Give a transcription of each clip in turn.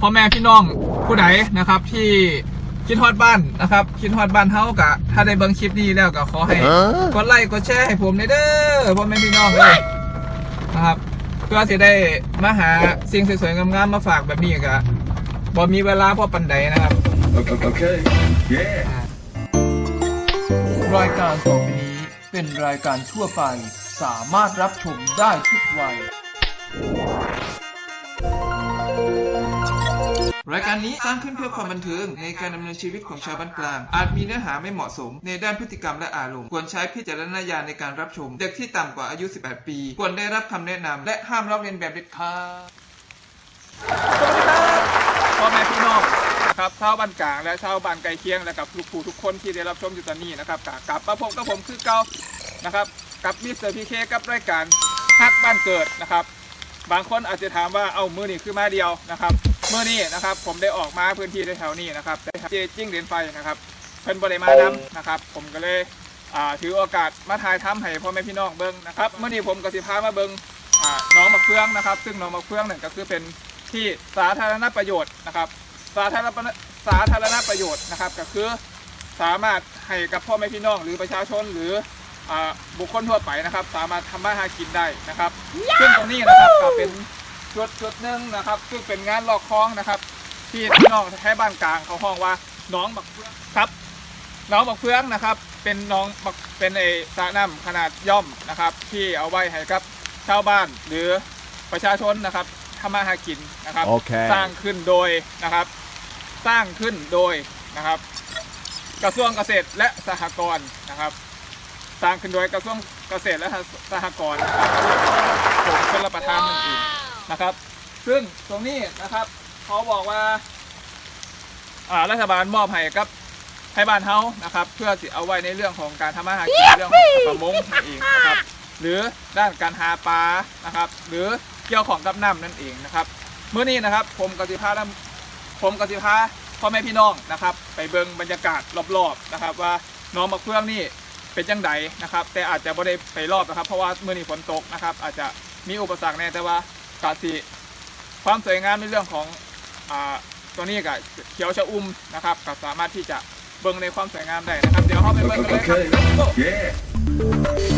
พ่อแม่พี่น้องผู้ใดนะครับ ที่คิดฮอดบ้านนะครับ คิดฮอดบ้านเฮากะ ถ้าได้เบิ่งคลิปนี้แล้วก็ขอให้กดไลค์กดแชร์ให้ผมเด้อพ่อแม่พี่น้องเลยนะครับ เพื่อสิได้มาหาสิ่งสวยๆงามๆมาฝากแบบนี้กะบ่มีเวลาพอปันใดนะครับ Okay. okay. Yeah. รายการต่อไปนี้เป็นรายการทั่วไปสามารถรับชมได้ทุกวัย รายการนี้สร้างขึ้นเพื่อความบันเทิงในการดำเนินชีวิตของชาวบ้านกลาง อาจมีเนื้อหาไม่เหมาะสม ในด้านพฤติกรรมและอารมณ์ ควรใช้พิจารณญาณในการรับชม เด็กที่ต่ำกว่าอายุ 18 ปี ควรได้รับคำแนะนำและห้ามลอกเลียนแบบเด็ดขาดสวัสดีครับพ่อแม่พี่น้องนะครับชาวบ้านกลางและชาวบ้านไกลเคียงและกับลูกผู้ทุกคนที่ได้รับชมอยู่ตอนนี้นะครับกกลับมาพบกับผมคือเก่านะครับกับมิสเตอร์พีเคกับรายการฮักบ้านเกิดนะครับ บางคนอาจจะถามว่าเอามือนี่คือมาเดียวนะครับ มือนี่นะครับผมได้ออกมาพื้นที่แถวๆนี้นะครับได้เจจิ้งเหรียญไฟนะครับเพิ่นบริมานำนะครับ ผมก็เลยอ่าถือโอกาสมาถ่ายทำให้พ่อแม่พี่น้องเบิ้งนะครับเมื่อนี้ผมก็สิพามาเบิ้งอ่าหน้องมะเฟืองนะครับ ซึ่งหน้องมะเฟืองเนี่ยก็คือเป็นที่สาธารณประโยชน์นะครับ สาธารณสาธารณประโยชน์นะครับ ก็คือสามารถให้กับพ่อแม่พี่น้อง หรือประชาชนหรืออ่าบุคคลทั่วไปนะครับ สามารถทำมาหากินได้นะครับ ซึ่งตรงนี้นะครับก็เป็น จุดจุดหนึ่งนะครับ ซึ่งเป็นงานลอกคลองนะครับ ที่พี่น้องแท้บ้านกลางเขาห้องว่าหน้องบักเฟืองครับหน้องบักเฟืองนะครับ เป็นหน้องบักเป็นไอสระน้ำขนาดย่อมนะครับ ที่เอาไว้ให้กับชาวบ้านหรือประชาชนนะครับทำมาหากินนะครับโอเคสร้างขึ้นโดยนะครับ สร้างขึ้นโดยนะครับ กระทรวงเกษตรและสหกรณ์นะครับ สร้างขึ้นโดยกระทรวงเกษตรและสหกรณ์กรมชลประทานนั่นเอง นะครับ ซึ่งตรงนี้นะครับเขาบอกว่าอ่ารัฐบาลมอบให้กับให้บ้านเฮานะครับ เพื่อสิเอาไว้ในเรื่องของการทำมาหากินเรื่องของประมงนั่นเองนะครับ หรือด้านการหาปลานะครับ หรือเกี่ยวของกับน้ำนั่นเองนะครับเมื่อนี้นะครับผมกสิพานํผมกสิพาพ่อแม่พี่น้องนะครับ ไปเบิ่งบรรยากาศรอบๆนะครับ ว่าหน้องมะเฟืองนี่เป็นจังไดนะครับ แต่อาจจะไม่ได้ไปรอบนะครับ เพราะว่าเมื่อนี้ฝนตกนะครับ อาจจะมีอุปสรรคแน่แต่ว่า กาสิความสวยงามในเรื่องของอ่าตัวนี้กับเขียวชะอุ่มนะครับก็สามารถที่จะเบิ่งในความสวยงามได้นะครับ เดี๋ยวเข้าไปเบิ่งกันเลยครับ Let's go Yeah.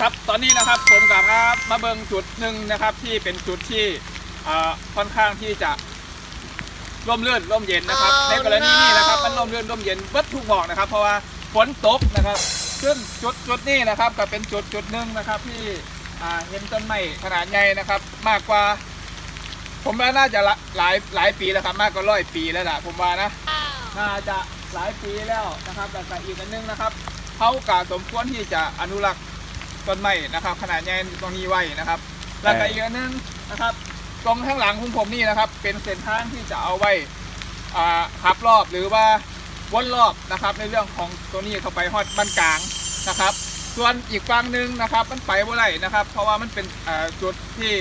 ครับตอนนี้นะครับผมกับครับมาเบิงจุดหนึ่งนะครับที่เป็นจุดที่อ่าค่อนข้างที่จะ ร่มรื่นร่มเย็นนะครับในกรณีนี้นะครับมันร่มรื่นร่มเย็นเบิดทุกหมอกนะครับ เพราะว่าฝนตกนะครับ ซึ่งจุดจุดนี้นะครับก็เป็นจุดจุดหนึ่งนะครับที่อ่าเห็นต้นไม้ขนาดใหญ่นะครับ มากกว่า ผมว่าน่าจะละหลายหลายปีแล้วครับ มากกว่าร้อยปีแล้วล่ะผมว่านะน่าจะหลายปีแล้วนะครับแต่ก็อีกอันหนึงนะครับเขากาสมควรที่จะอนุรักษ์ต้นไม้นะครับ ขนาดใหญ่ตรงนี้ไว้นะครับ แล้วก็อีกอันหนึงนะครับ ตรงข้างหลังของผมนี่นะครับ เป็นเส้นทางที่จะเอาไว้ขับรอบหรือว่าวนรอบนะครับ ในเรื่องของตัวนี้เข้าไปฮอดบ้านกลางนะครับ ส่วนอีกฝั่งหนึ่งนะครับมันไปบ่ได้นะครับ เพราะว่ามันเป็นจุดที่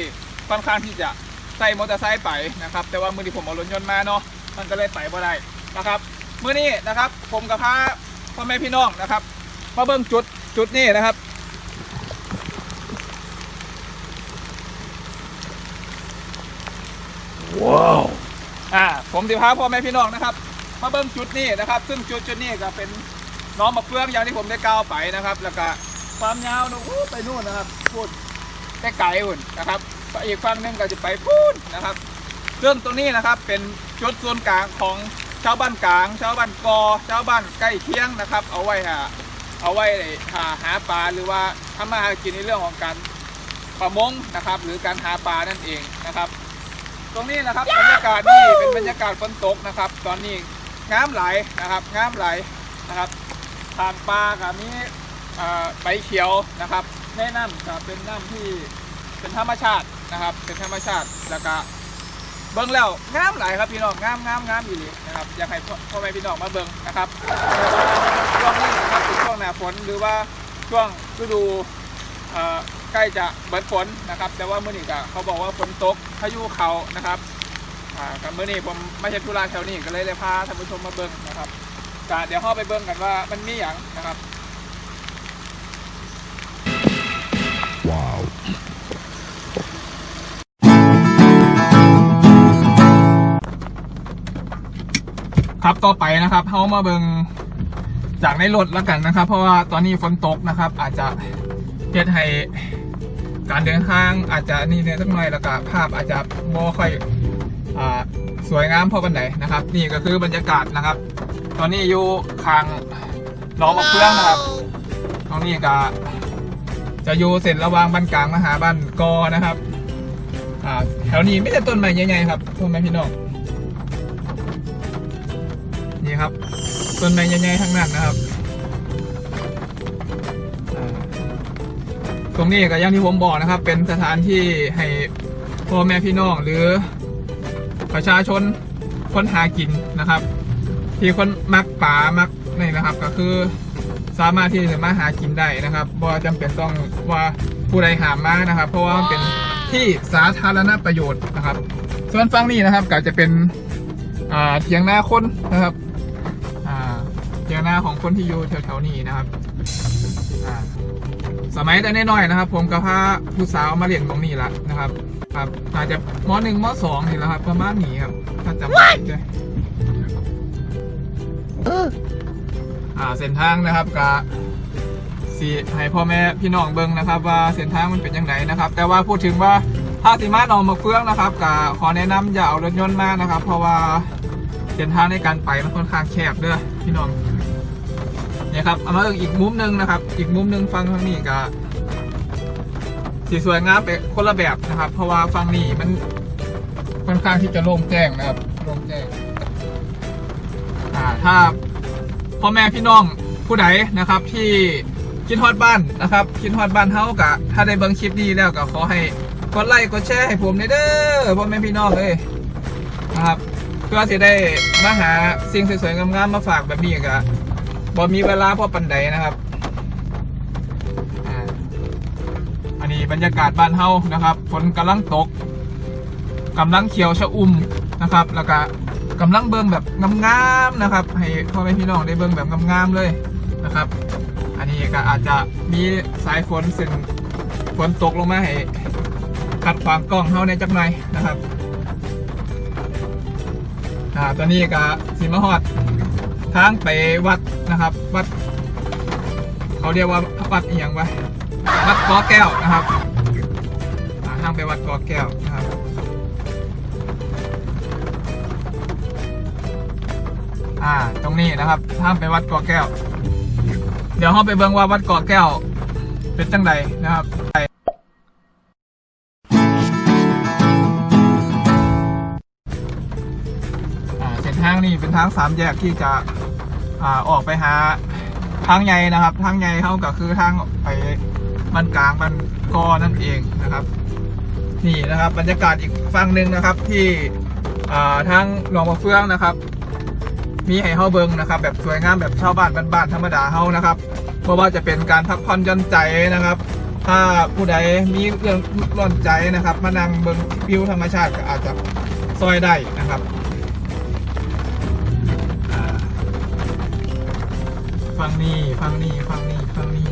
ค่อนข้างที่จะใส่มอเตอร์ไซค์ไปนะครับ แต่ว่ามือที่ผมเอารถยนต์มาเนาะมันก็เลยไปบ่ได้นะครับเมื้อนี้นะครับผมกับพาพ่อแม่พี่น้องนะครับมาเบิ่งจุดจุดนี้นะครับ Wow. อ่าผมสิพาพ่อแม่พี่น้องนะครับมาเบิ่งจุดนี้นะครับ ซึ่งจุดจุดนี้ก็เป็นน้องมะเฟืองอย่างที่ผมได้กล่าวไปนะครับ แล้วก็ความยาวนะอู้ไปนู่นนะครับพูดได้ไกลอุ่นนะครับอีกฝั่งหนึงก็จะไปพูดนะครับซึ่งตรงนี้นะครับเป็นจุดศูนกลางของชาวบ้านกลางชาวบ้านกอชาวบ้านใกล้เคียงนะครับ เอาไว้หาเอาไว้หาหาปลาหรือว่าทำมาหากินในเรื่องของการประมงนะครับ หรือการหาปลานั่นเองนะครับ ตรงนี้นะครับบรรยากาศนี่เป็นบรรยากาศฝนตกนะครับ ตอนนี้งามไหลนะครับงามไหลนะครับทางปลากับนี้ใบเขียวนะครับแนะน้ำกับเป็นน้ำที่เป็นธรรมชาตินะครับ เป็นธรรมชาติแล้วก็เบิ้งแล้วงามหลายครับพี่น้องงามงามงามอยู่ดีนะครับอยากให้พ่อแม่พี่น้องมาเบิ้งนะครับช่วงนี้นะครับเป็นช่วงหน้าฝนหรือว่าช่วงฤดู ใกล้จะเบิดฝนนะครับ แต่ว่าเมื่อนี้ก็เขาบอกว่าฝนตกพายุเขานะครับกับเมื่อนี้ผมไม่ใช่ธุระแถวนี้ก็เลยเลยพาท่านผู้ชมมาเบิ้งนะครับก็เดี๋ยวเข้าไปเบิ้งกันว่ามันมีอย่างนะครับว้าวครับต่อไปนะครับเขามาเบิ้งจากในรถแล้วกันนะครับ เพราะว่าตอนนี้ฝนตกนะครับ อาจจะ เฮ็ดให้การเดินทางอาจจะนี่เนี่ยสักหน่อยแล้วก็ภาพอาจจะบ่ค่อยอ่าสวยงามพอปันไหนนะครับ นี่ก็คือบรรยากาศนะครับ ตอนนี้อยู่คางหน้องมะเฟืองนะครับตรงนี้ก็จะอยู่เสร็จระหว่างบ้านกลางมาหาบ้านกอนะครับอ่าแถวนี้ไม่ใช่ต้นไม้ใหญ่ๆครับพ่อแม่พี่น้องนี่ครับต้นไม้ใหญ่ๆทั้งนั้นนะครับ ตรงนี้ก็อย่างที่ผมบอกนะครับ เป็นสถานที่ให้พ่อแม่พี่น้องหรือประชาชนค้นหากินนะครับ ที่คนมักป่ามักนี่นะครับ ก็คือสามารถที่จะมาหากินได้นะครับบ่จำเป็นต้องว่าผู้ใดหามมานะครับ เพราะว่ามันเป็นที่สาธารณประโยชน์นะครับ ส่วนฝั่งนี้นะครับก็จะเป็นอ่าเทียงหน้าคนนะครับอ่าเทียงหน้าของคนที่อยู่แถวๆนี้นะครับ อ่าสมัยแต่น้อยๆนะครับ ผมกับพาผู้สาวมาเรียนตรงนี้ละนะครับ ครับอาจจะมหนึ่งมสองนี่แหละครับ ประมาณนี้ครับถ้าจำไม่ผิดเลยอ่าเส้นทางนะครับกะสีให้พ่อแม่พี่น้องเบิ่งนะครับ ว่าเส้นทางมันเป็นยังไงนะครับ แต่ว่าพูดถึงว่าถ้าสิมาหนองมะเฟืองนะครับกะขอแนะนำอย่าเอารถยนต์มานะครับ เพราะว่าเส้นทางในการไปมันค่อนข้างแคบเด้อพี่น้อง เนี่ยครับเอามาอีกมุมหนึงนะครับ อีกมุมหนึงฟังทางนี้กะสีสวยงามไปคนละแบบนะครับ เพราะว่าฟังนี้มันค่อนข้างที่จะโล่งแจ้งนะครับโล่งแจ้งอ่าถ้าพ่อแม่พี่น้องผู้ใดนะครับ ที่คิดฮอดบ้านนะครับคิดฮอดบ้านเฮากะถ้าได้เบิ่งคลิปนี้แล้วก็ขอให้กดไลค์กดแชร์ให้ผมเด้อพ่อแม่พี่น้องเลยนะครับเพื่อจะได้มาหาสิ่งสวยๆงามๆมาฝากแบบนี้กะ บ่มีเวลาพอปันใดนะครับอันนี้บรรยากาศบ้านเฮานะครับฝนกำลังตกกำลังเขียวชะอุ่มนะครับ แล้วก็กำลังเบิ่งแบบงามๆนะครับ ให้พ่อแม่พี่น้องได้เบิ่งแบบงามๆเลยนะครับ อันนี้ก็อาจจะมีสายฝนซึ่งฝนตกลงมาให้ขัดขวางกล้องเฮาในจักหน่อยนะครับอ่าตอนนี้ก็สิมาฮอด ทางไปวัดนะครับ วัด เขาเรียกว่าวัดอีหยังวะวัดกอแก้วนะครับอ่าทางไปวัดกอแก้วนะครับอ่าตรงนี้นะครับทางไปวัดกอแก้ว เดี๋ยวเราไปเบิ่งว่าวัดกอแก้ว เป็นจังใดนะครับ เส้นทางนี้เป็นทางสามแยกที่จะอ่าออกไปหาทางใหญ่นะครับทางใหญ่เขาก็คือทางไปมันกลางมันกอนั่นเองนะครับ นี่นะครับบรรยากาศอีกฝั่งหนึ่งนะครับที่ทางหนองมะเฟืองนะครับ มีให้เฮาเบิงนะครับ แบบสวยงามแบบชาวบ้านบ้านๆธรรมดาเฮานะครับเพราะว่าจะเป็นการพักผ่อนหย่อนใจนะครับ ถ้าผู้ใดมีเรื่องร้อนใจนะครับ มานั่งเบิงวิวธรรมชาติก็อาจจะซอยได้นะครับ ฟังนี่ฟังนี่ฟังนี่ฟังนี่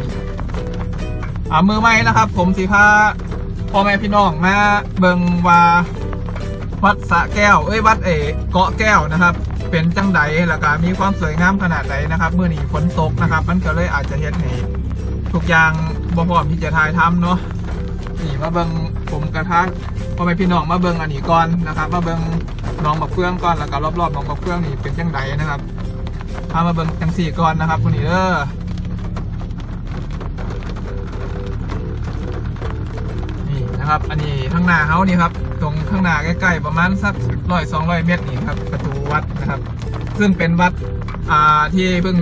อ่ามือไม้นะครับ ผมสีพาพ่อแม่พี่น้องมาเบิงว่าวัดสะแก้ว เอ้ยวัดเอเกาะแก้วนะครับ เป็นจังใดแล้วก็มีความสวยงามขนาดไหนนะครับเมื่อนี้ฝนตกนะครับ มันก็เลยอาจจะเฮ็ดให้ทุกอย่างบ่พร้อมที่จะถ่ายทำเนาะนี่มาเบิงผมกระทะพ่อแม่พี่น้องมาเบิงอันนี้ก่อนนะครับ มาเบิงน้องบักเฟืองก่อนแล้วก็รอบๆน้องบักเฟืองนี่เป็นจังใดนะครับ พามาเบิงจังสี่ก่อนนะครับคนนี้เด้อนี่นะครับ อันนี้ข้างหน้าเขานี่ครับ ตรงข้างหน้าใกล้ๆประมาณสักร้อยสองร้อยเมตรนี่ครับประตูวัดนะครับ ซึ่งเป็นวัดอ่าที่เพิ่ง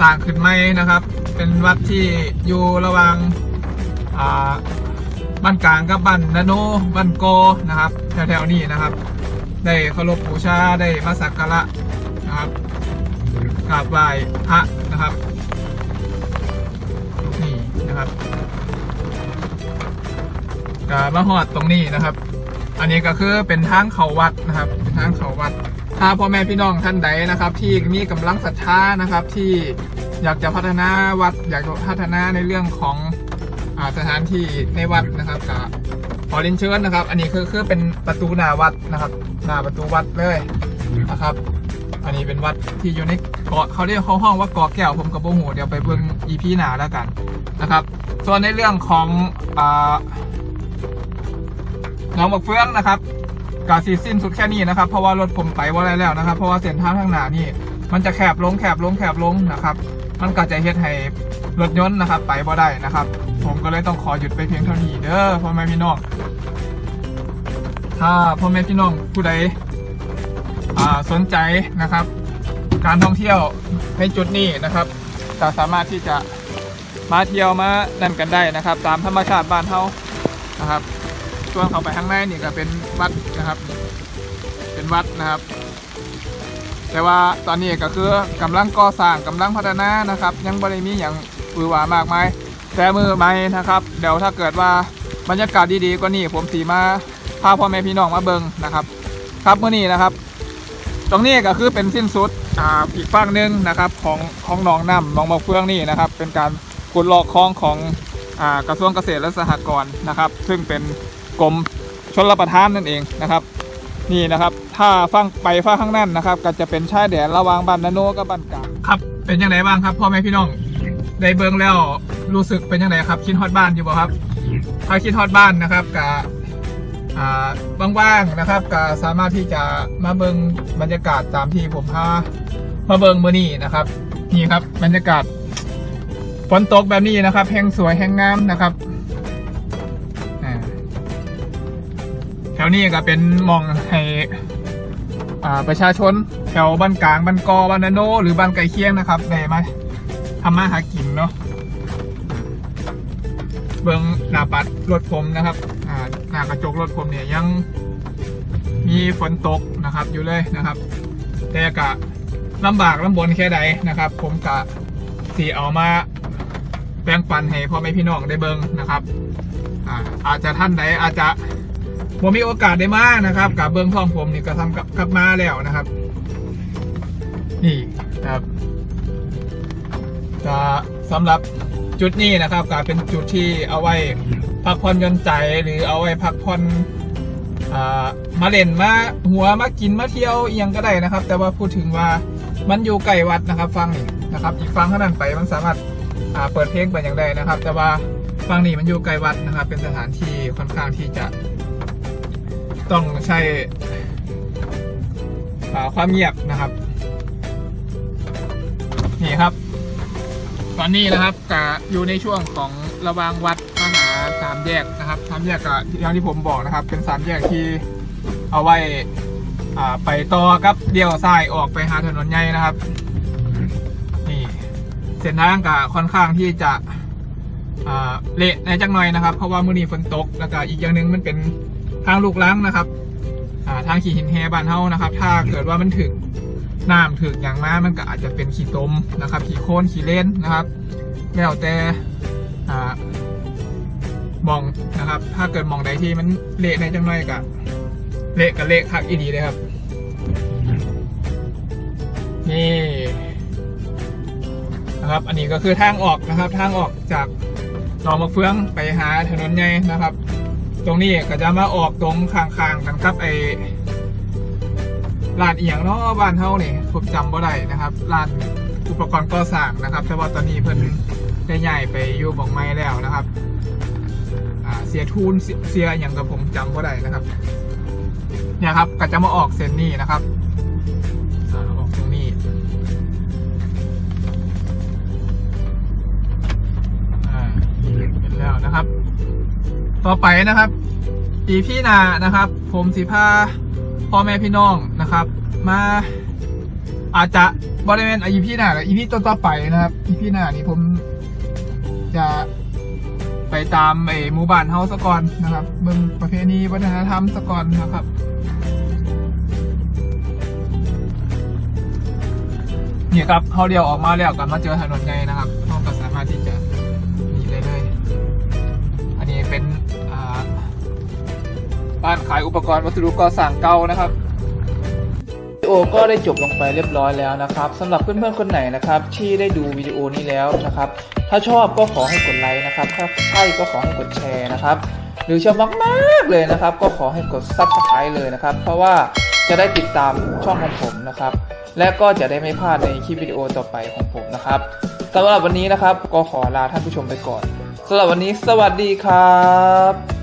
สร้างขึ้นใหม่นะครับ เป็นวัดที่อยู่ระหว่างอ่าบ้านกลางกับบ้านนาโนบ้านโกนะครับ แถวๆนี้นะครับ ได้เคารพบูชาได้มาสักการะนะครับ กราบไหว้พระนะครับนี่นะครับก็มาหอดตรงนี้นะครับ อันนี้ก็คือเป็นทางเขาวัดนะครับ เป็นทางเขาวัด ถ้าพ่อแม่พี่น้องท่านใดนะครับ ที่มีกำลังศรัทธานะครับ ที่อยากจะพัฒนาวัด อยากจะพัฒนาในเรื่องของอสถานที่ในวัดนะครับก็ขอเรียนเชิญนะครับ อันนี้คือคือเป็นประตูหน้าวัดนะครับ หน้าประตูวัดเลยนะครับ อันนี้เป็นวัดที่อยู่ในเกาะเขาเรียกเขาห้องว่าเกาะแก้วผมกับโบหูเดี๋ยวไปเบิ่งอีพีหนาแล้วกันนะครับ ส่วนในเรื่องของอ่าหนองบักเฟืองนะครับกาซีสิ้นสุดแค่นี้นะครับ เพราะว่ารถผมไปว่าได้แล้วนะครับ เพราะว่าเส้นทางข้างหน้านี่ มันจะแคบลงแคบลงแคบลงนะครับ มันก็จะเฮ็ดให้รถยนต์นะครับ ไปบ่ได้นะครับ ผมก็เลยต้องขอหยุดไปเพียงเท่านี้เด้อพ่อแม่พี่น้องถ้าพ่อแม่พี่น้องผู้ใด สนใจนะครับ การท่องเที่ยวในจุดนี้นะครับก็สามารถที่จะมาเที่ยวมานั่นกันได้นะครับ ตามธรรมชาติบ้านเฮานะครับส่วนเข้าไปข้างในนี่ก็เป็นวัดนะครับ เป็นวัดนะครับ แต่ว่าตอนนี้ก็คือกำลังก่อสร้างกำลังพัฒนานะครับ ยังบริมีอย่างปือหวามากมายแต่มือไม่นะครับ เดี๋ยวถ้าเกิดว่าบรรยากาศดีๆกว่านี้ผมสีมาพาพ่อแม่พี่น้องมาเบิงนะครับ ครับเมื่อนี้นะครับ ตรงนี้ก็คือเป็นสิ้นสุดอ่าอีกฝั่งหนึ่งนะครับของของหนองน้ำหนองมะเฟืองนี่นะครับเป็นการขุดลอกคลองของอ่ากระทรวงเกษตรและสหกรณ์นะครับซึ่งเป็นกรมชลประทานนั่นเองนะครับ นี่นะครับถ้าฟังไปฟังข้างนั้นนะครับ ก็จะเป็นชายแดนระหว่างบ้านนาโนกับบ้านกลางครับเป็นยังไงบ้างครับพ่อแม่พี่น้องได้เบิ่งแล้วรู้สึกเป็นยังไงครับคิดฮอดบ้านอยู่บ่ครับถ้าคิดฮอดบ้านนะครับกับ ว่างๆนะครับก็สามารถที่จะมาเบิงบรรยากาศตามที่ผมพามาเบิ่งมื้อนี้นะครับ นี่ครับบรรยากาศฝนตกแบบนี้นะครับ แห่งสวยแห่งงามนะครับแถวนี้ก็เป็นมองให้ประชาชนแถวบ้านกลางบ้านกอบ้านนโน หรือบ้านไกลเคียงนะครับได้มาทำมาหากินเนาะเบื้องหน้าปัดรถผมนะครับ น้ากระจกรถผมเนี่ยยังมีฝนตกนะครับอยู่เลยนะครับ แต่กะลำบากลำบนแค่ใดนะครับ ผมกะสีเอามาแบ่งปันให้พ่อแม่พี่น้องได้เบิ่งนะครับอ่าอาจจะท่านใดอาจจะผมมีโอกาสได้มานะครับกับเบื้องท้องผมนี่ก็ทำกับกับมาแล้วนะครับ นี่นะครับก็สำหรับจุดนี้นะครับก็เป็นจุดที่เอาไว้ พักผ่อนหย่อนใจหรือเอาไว้พักผ่อนมาเล่นมาหัวมากินมาเที่ยวเอียงก็ได้นะครับ แต่ว่าพูดถึงว่ามันอยู่ไกลวัดนะครับฟังนี่นะครับ อีกฟังเท่านั้นไปมันสามารถเปิดเพลงไปอย่างใดนะครับ แต่ว่าฟังนี่มันอยู่ไกลวัดนะครับ เป็นสถานที่ค่อนข้างที่จะ ต้องใช้ความเงียบนะครับ นี่ครับ ตอนนี้นะครับกะอยู่ในช่วงของระวางวัด สามแยกนะครับสามแยกก็อย่างที่ผมบอกนะครับ เป็นสามแยกที่เอาไว้อ่าไปต่อกับเดี่ยวซ้ายออกไปหาถนนใหญ่นะครับ นี่เส้นทางก็ค่อนข้างที่จะอ่าเละในจังหน่อยนะครับ เพราะว่ามื้อนี้ฝนตกแล้วก็อีกอย่างหนึ่งมันเป็นทางลูกล้างนะครับอ่าทางขี่หินแฮบ้านเฮานะครับ ถ้าเกิดว่ามันถึงน้ำถึงอย่างมามันก็อาจจะเป็นขี่ตมนะครับ ขี่โคลนขี่เลนนะครับ แล้วแต่อ่า มองนะครับ ถ้าเกิดมองใดที่มันเละในจังหน่อยก็เละกับเละคักอีดีเลยครับ นี่นะครับ อันนี้ก็คือทางออกนะครับ ทางออกจากหนองมะเฟืองไปหาถนนใหญ่นะครับ ตรงนี้ก็จะมาออกตรงข้างๆกันครับไอร้านเอียงเนาะบ้านเฮานี่ผมจำบ่ได้นะครับร้านอุปกรณ์ก่อสร้างนะครับ แต่ว่าตอนนี้เพิ่นได้ย้ายไปอยู่บ่องไม้แล้วนะครับ เสียทูนเสียอย่างกับผมจำบ่ได้นะครับ เนี่ยครับก็จะมาออกเส้นนี้นะครับออกตรงนี้อ่าเห็นแล้วนะครับ ต่อไปนะครับอีพี่นานะครับ ผมสิพาพ่อแม่พี่น้องนะครับ มาอาจจะบริเวณอีพี่นาหรืออีพี่ต่อไปนะครับอีพี่นานี่ผมจะ ไปตามไอหมู่บ้านเฮาสะก่อนนะครับเบิ่งประเพณีวัฒนธรรมสะก่อนนะครับนี่ครับเขาเดียวออกมาแล้วกันมาเจอถนนใหญ่นะครับเขาก็สามารถที่จะหนีได้เลยอันนี้เป็นอ่าบ้านขายอุปกรณ์วัสดุก่อสร้างเก่านะครับ ดีโอก็ได้จบลงไปเรียบร้อยแล้วนะครับสำหรับเพื่อนๆคนไหนนะครับที่ได้ดูวิดีโอนี้แล้วนะครับ ถ้าชอบก็ขอให้กดไลค์นะครับ ถ้าใช่ก็ขอให้กดแชร์นะครับ หรือชอบมากๆเลยนะครับ ก็ขอให้กด Subscribe เลยนะครับ เพราะว่าจะได้ติดตามช่องของผมนะครับ และก็จะได้ไม่พลาดในคลิปวิดีโอต่อไปของผมนะครับสำหรับวันนี้นะครับก็ขอลาท่านผู้ชมไปก่อนสำหรับวันนี้สวัสดีครับ